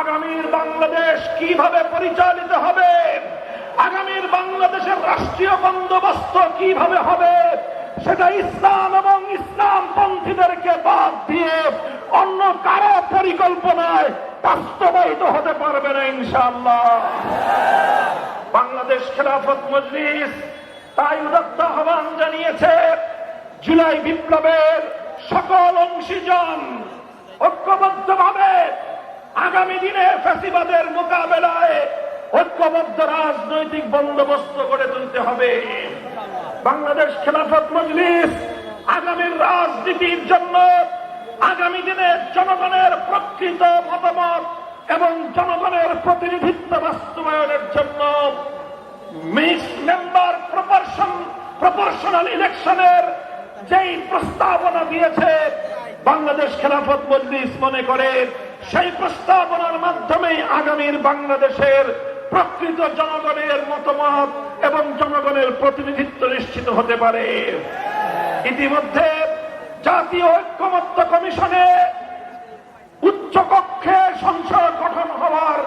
আগামীর বাংলাদেশ কীভাবে পরিচালিত হবে? আগামীর বাংলাদেশের রাষ্ট্রীয় বন্দোবস্ত কীভাবে হবে? সেটা ইসলাম এবং ইসলাম পন্থীদেরকে বাদ দিয়ে অন্য কারও পরিকল্পনায় বাস্তবায়িত হতে পারবে না, ইনশাআল্লাহ। বাংলাদেশ খেলাফত মজলিস তাই উদত্ত আহ্বান জানিয়েছে, জুলাই বিপ্লবের সকল অংশীজন ঐক্যবদ্ধভাবে আগামী দিনে ফ্যাসিবাদের মোকাবেলায় ঐক্যবদ্ধ রাজনৈতিক বন্দোবস্ত গড়ে তুলতে হবে। বাংলাদেশ খেলাফত মজলিস আগামীর রাজনীতির জন্য আগামী দিনে জনগণের প্রকৃত মতামত এবং জনগণের প্রতিনিধিত্ব বাস্তবায়নের জন্য মিক্স মেম্বার প্রপোর্শন, প্রপোর্শনাল ইলেকশনের যেই প্রস্তাবনা দিয়েছে, বাংলাদেশ খেলাফত মজলিস মনে করে সেই প্রস্তাবনার মাধ্যমেই আগামীর বাংলাদেশের প্রকৃত জনগণের মতামত এবং জনগণের প্রতিনিধিত্ব নিশ্চিত হতে পারে। ইতিমধ্যে জাতীয় ঐক্যমত্য কমিশনে উচ্চ কক্ষে সংসদ গঠন হওয়ার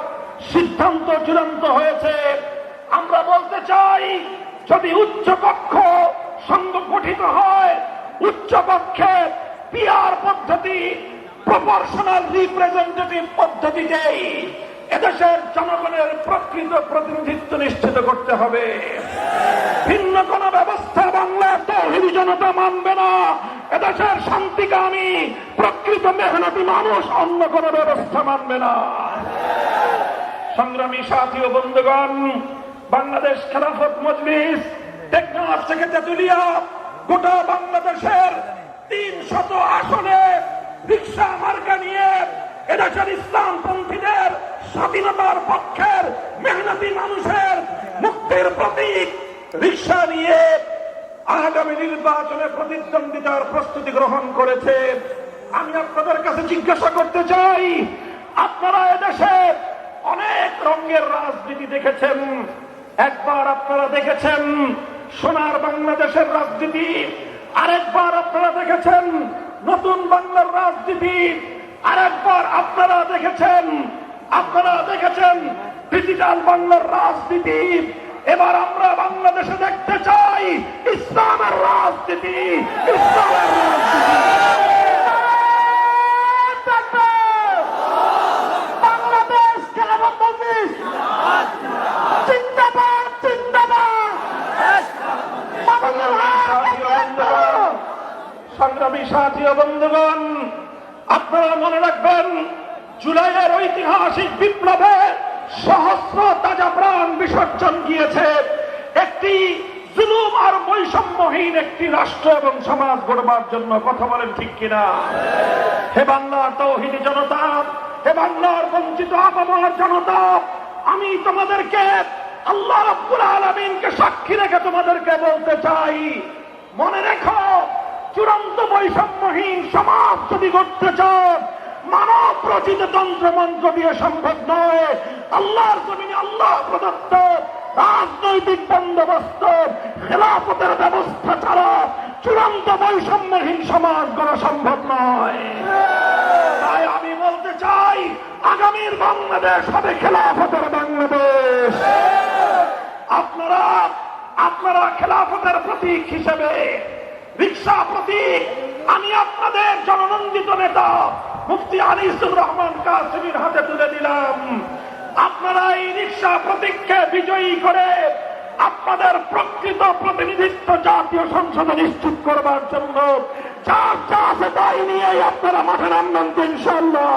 সিদ্ধান্ত চূড়ান্ত হয়েছে। আমরা বলতে চাই, যদি উচ্চ কক্ষ সংগঠিত হয়, উচ্চ কক্ষে পিআর পদ্ধতি প্রপোর্শনাল রিপ্রেজেন্টেটিভ পদ্ধতিতেই এদেশের জনগণের প্রকৃত প্রতিনিধিত্ব নিশ্চিত করতে হবে। ভিন্ন কোন ব্যবস্থা বাংলার তহিদি জনতা মানবে না। এদেশের শান্তিকামী, প্রকৃত মেহনতি মানুষ অন্য কোন ব্যবস্থা মানবে না। সংগ্রামী সাথী ও বন্ধুগণ, বাংলাদেশ খেলাফত মজলিস, টেকনাফ থেকে তেতুলিয়া, গোটা বাংলাদেশের তিন শত আসনে রিক্সা মার্কা নিয়ে এদেশের ইসলামপন্থীদের স্বাধীনতার পক্ষের মেহনতি মানুষের মুক্তির প্রতীক রিক্সা নিয়ে আগামী নির্বাচনে প্রতিদ্বন্দ্বিতার প্রস্তুতি গ্রহণ করেছে। আমি আপনাদের কাছে জিজ্ঞাসা করতে চাই, আপনারা এদেশে অনেক রঙের রাজনীতি দেখেছেন। একবার আপনারা দেখেছেন সোনার বাংলাদেশের রাজনীতি, আরেকবার আপনারা দেখেছেন নতুন বাংলার রাজনীতি। আরেকবার আপনারা দেখেছেন আপনারা দেখেছেন ডিজিটাল বাংলার রাজনীতি। এবার আমরা বাংলাদেশে দেখতে চাই ইসলামের রাজনীতি ইসলামের রাজনীতি বাংলাদেশ খেলাফত মজলিস জিন্দাবাদ জিন্দাবাদ সংগ্রামী সাথী বন্ধুগণ, আপনারা মনে রাখবেন, জুলাইয়ের ঐতিহাসিক বিপ্লবে সহস্র তাজা প্রাণ বিসর্জন গিয়েছে একটি জুলুম আর বৈষম্যহীন একটি রাষ্ট্র এবং সমাজ গড়বার জন্য কথা বলেন ঠিক কিনা? হে বাংলার তৌহিদি জনতা, হে বাংলার বঞ্চিত আপামার জনতা, আমি তোমাদেরকে, আল্লাহ রব্বুল আলমিনকে সাক্ষী রেখে তোমাদেরকে বলতে চাই, মনে চূড়ান্ত বৈষম্যহীন সমাজ যদি করতে চান মানব রচিত তন্ত্র মন্ত্র দিয়ে সম্ভব নয়। আল্লাহর জমিনে আল্লাহ প্রদত্ত রাজনৈতিক বন্দোবস্ত, খেলাফতের ব্যবস্থা ছাড়া চূড়ান্ত বৈষম্যহীন সমাজ করা সম্ভব নয়। তাই আমি বলতে চাই, আগামীর বাংলাদেশ হবে খেলাফতের বাংলাদেশ। আপনারা আপনারা খেলাফতের প্রতীক হিসেবে রিক্সা প্রতীক আমি আপনাদের জননন্দিত নেতা মুফতি আনিসুর রহমান কাসিমির হাতে তুলে দিলাম। আপনারা এই রিক্সা প্রতীককে বিজয়ী করে আপনাদের প্রকৃত প্রতিনিধিত্ব জাতীয় সংসদে নিশ্চিত করবার জন্য যা যা আছে তাই নিয়ে আপনারা মাঠে নামবেন ইনশাল্লাহ